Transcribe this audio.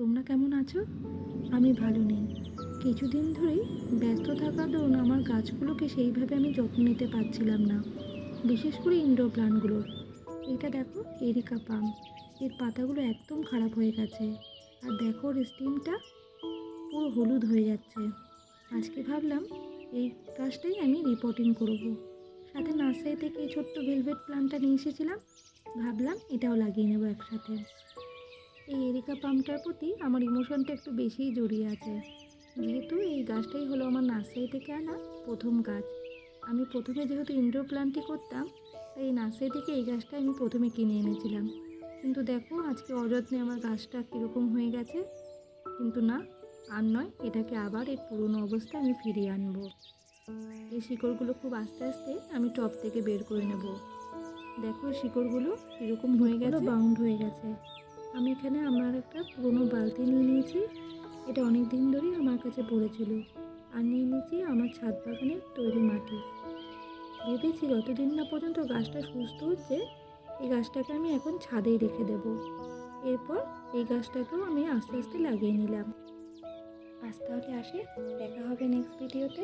তোমরা কেমন আছো? আমি ভালো নেই। কিছুদিন ধরেই ব্যস্ত থাকার দরুন আমার গাছগুলোকে সেইভাবে আমি যত্ন নিতে পারছিলাম না, বিশেষ করে ইনডোর প্লান্টগুলোর এটা দেখো, এরিকা পাম। এর পাতাগুলো একদম খারাপ হয়ে গেছে। আর দেখো, ওর স্টিমটা পুরো হলুদ হয়ে যাচ্ছে। আজকে ভাবলাম এই গাছটাই আমি রিপোর্টিং করব। সাথে নার্সারি থেকে এই ছোট্ট ভেলভেট প্লান্টটা নিয়ে এসেছিলাম। ভাবলাম এটাও লাগিয়ে নেব একসাথে। এই এরিকা পামটার প্রতি আমার ইমোশনটা একটু বেশিই জড়িয়ে আছে। যেহেতু এই গাছটাই হলো আমার নার্সারি থেকে আনা প্রথম গাছ। আমি প্রথমে যেহেতু ইনডোর প্ল্যান্টই করতাম তাই এই নার্সারি থেকে এই গাছটা আমি প্রথমে কিনে এনেছিলাম। কিন্তু দেখো আজকে অযত্নে আমার গাছটা কীরকম হয়ে গেছে। কিন্তু না আর নয় এটাকে আবার এর পুরনো অবস্থায় আমি ফিরিয়ে আনব। এই শিকড়গুলো খুব আস্তে আস্তে আমি টপ থেকে বের করে নেব। দেখো শিকড়গুলো এরকম হয়ে গেছে। বাউন্ড হয়ে গেছে। আমি এখানে আমার একটা পুরনো বালতি নিয়ে নিয়েছি। এটা অনেক দিন ধরেই আমার কাছে পড়েছিল। আর নিয়ে নিয়েছি আমার ছাদ বাগানের তৈরি মাটি। ভেবেছি যতদিন না পর্যন্ত গাছটা সুস্থ হচ্ছে, এই গাছটাকে আমি এখন ছাদেই রেখে দেব। এরপর এই গাছটাকেও আমি আস্তে আস্তে লাগিয়ে নিলাম। আজ তাহলে আসে, দেখা হবে নেক্সট ভিডিওতে